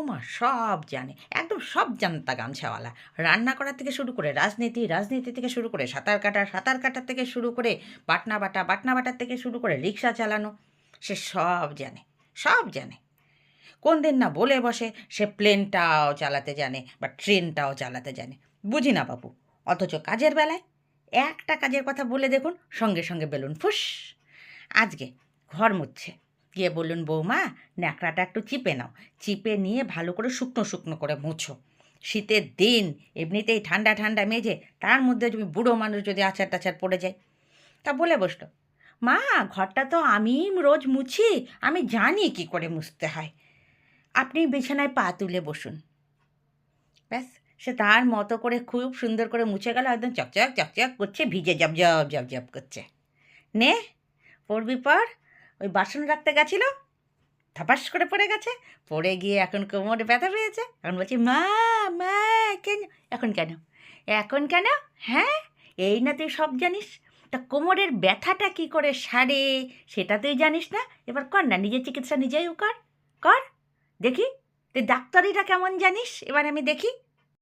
বৌমা সব জানে, একদম সব জানতা গামছাওয়ালা। রান্না করার থেকে শুরু করে রাজনীতি রাজনীতি থেকে শুরু করে সাঁতার কাটা, সাঁতার কাটার থেকে শুরু করে বাটনা বাটা বাটনা বাটার থেকে শুরু করে রিক্সা চালানো, সে সব জানে সব জানে। কোন দিন না বলে বসে, সে প্লেনটাও চালাতে জানে বা ট্রেনটাও চালাতে জানে। বুঝি না বাবু অথচ কাজের বেলায় একটা কাজের কথা বলে দেখুন, সঙ্গে সঙ্গে বেলুন ফুস, আজকে ঘর মুচ্ছে গিয়ে বললেন বৌমা, ন্যাকড়াটা একটু চিপে নাও। চিপে নিয়ে ভালো করে শুকনো শুকনো করে মুছো। শীতের দিন, এমনিতেই ঠান্ডা ঠান্ডা মেজে তার মধ্যে তুমি বুড়ো মানুষ যদি আচার টাচার পড়ে যায়। তা বলে বসল, মা, ঘরটা তো আমি রোজ মুছি, আমি জানি কি করে মুছতে হয়। আপনি বিছানায় পা তুলে বসুন। ব্যাস, সে তার মতো করে খুব সুন্দর করে মুছে গেল, একদম চকচক চকচক করছে, ভিজে জব জব জব জব করছে। নে, পড়বি পর ওই বাসন রাখতে গেছিল থাপাস করে পড়ে গেছে, পড়ে গিয়ে এখন কোমরে ব্যথা পেয়েছে, এখন বলছি, মা মা, কেন, এখন কেন? এখন কেন? হ্যাঁ এই না তুই সব জানিস, তা কোমরের ব্যথাটা কি করে সারে, সেটা তুই জানিস না? এবার কর না, নিজের চিকিৎসা নিজেই কর কর, দেখি, তুই ডাক্তারিটা কেমন জানিস? এবার আমি দেখি।